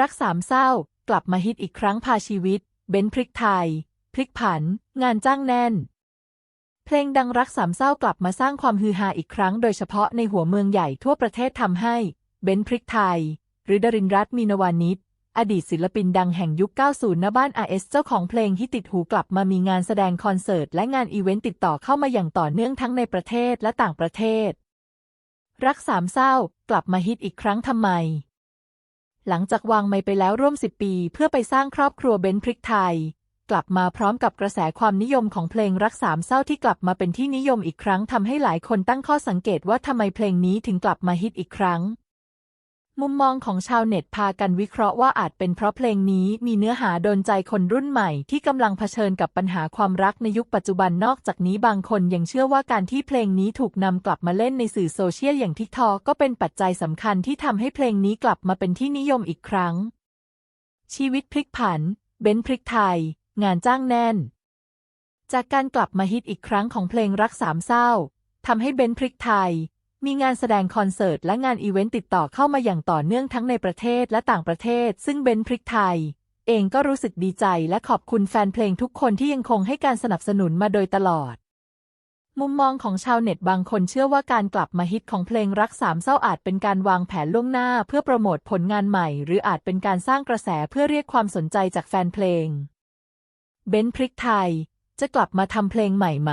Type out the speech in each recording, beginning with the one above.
รักสามเศร้า กลับมาฮิตอีกครั้งพาชีวิต เบนพริกไทยพริกผัน งานจ้างแน่น เพลงดังรักสามเศร้ากลับมาสร้างความฮือฮาอีกครั้ง โดยเฉพาะในหัวเมืองใหญ่ทั่วประเทศทำให้ เบนพริกไทย หรือดรินร์รัตน์มีนวานิชอดีตศิลปินดังแห่งยุค 90 ณ บ้าน RS เจ้าของเพลงที่ติดหูกลับมามีงานแสดงคอนเสิร์ต และงานอีเวนต์ติดต่อเข้ามาอย่างต่อเนื่องทั้งในประเทศและต่างประเทศ รักสามเศร้า กลับมาฮิตอีกครั้งทำไม หลังจากวางไมค์ไปแล้วร่วม 10 ปี เพื่อไปสร้างครอบครัวเบนซ์พริกไทย กลับมาพร้อมกับกระแสความนิยมของเพลงรักสามเศร้าที่กลับมาเป็นที่นิยมอีกครั้งทำให้หลายคนตั้งข้อสังเกตว่าทำไมเพลงนี้ถึงกลับมาฮิตอีกครั้ง มุมมองของชาวเน็ตพากันวิเคราะห์ว่าอาจเป็นเพราะเพลงนี้มีเนื้อหาโดนใจคนรุ่นใหม่ ที่กำลังเผชิญกับปัญหาความรักในยุคปัจจุบันนอกจากนี้บางคนยังเชื่อว่าการที่เพลงนี้ถูกนำกลับมาเล่นในสื่อโซเชียลอย่างทิกทอก็เป็นปัจจัยสำคัญที่ทำให้เพลงนี้กลับมาเป็นที่นิยมอีกครั้ง ชีวิตพลิกผัน เบนพริกไทย งานจ้างแน่น จากการกลับมาฮิตอีกครั้งของเพลงรักสามเศร้าทำให้เบนพริกไทย มีงานแสดงคอนเสิร์ตและงานอีเวนต์ติดต่อเข้ามาอย่างต่อเนื่องทั้งในประเทศและต่างประเทศ ซึ่งเบนพริกไทย เองก็รู้สึกดีใจและขอบคุณแฟนเพลงทุกคนที่ยังคงให้การสนับสนุนมาโดยตลอด มุมมองของชาวเน็ตบางคนเชื่อว่าการกลับมาฮิตของเพลงรักสามเศร้าอาจเป็นการวางแผนล่วงหน้าเพื่อโปรโมทผลงานใหม่ หรืออาจเป็นการสร้างกระแสเพื่อเรียกความสนใจจากแฟนเพลง เบนพริกไทย จะกลับมาทำเพลงใหม่ไหม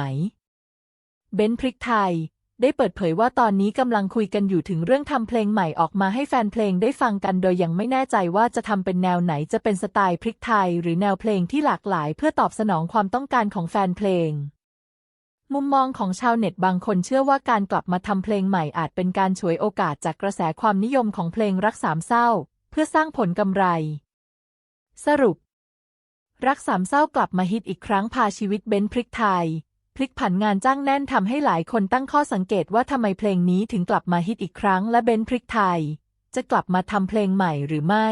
เบนพริกไทย ได้เปิดเผยว่าตอนนี้กำลังคุยกันอยู่ถึงเรื่องทำเพลงใหม่ออกมาให้แฟนเพลงได้ฟังกันโดยยังไม่แน่ใจว่าจะทำเป็นแนวไหนจะเป็นสไตล์พริกไทย หรือแนวเพลงที่หลากหลายเพื่อตอบสนองความต้องการของแฟนเพลง มุมมองของชาวเน็ตบางคนเชื่อว่าการกลับมาทำเพลงใหม่อาจเป็นการฉวยโอกาสจากกระแสความนิยมของเพลงรักสามเศร้า เพื่อสร้างผลกำไร สรุป รักสามเศร้ากลับมาฮิตอีกครั้งพาชีวิตเบนซ์พริกไทย พลิกผันงานจ้างแน่นทำให้หลายคนตั้งข้อสังเกตว่าทำไมเพลงนี้ถึงกลับมาฮิตอีกครั้ง และเบนพริกไทย จะกลับมาทำเพลงใหม่หรือไม่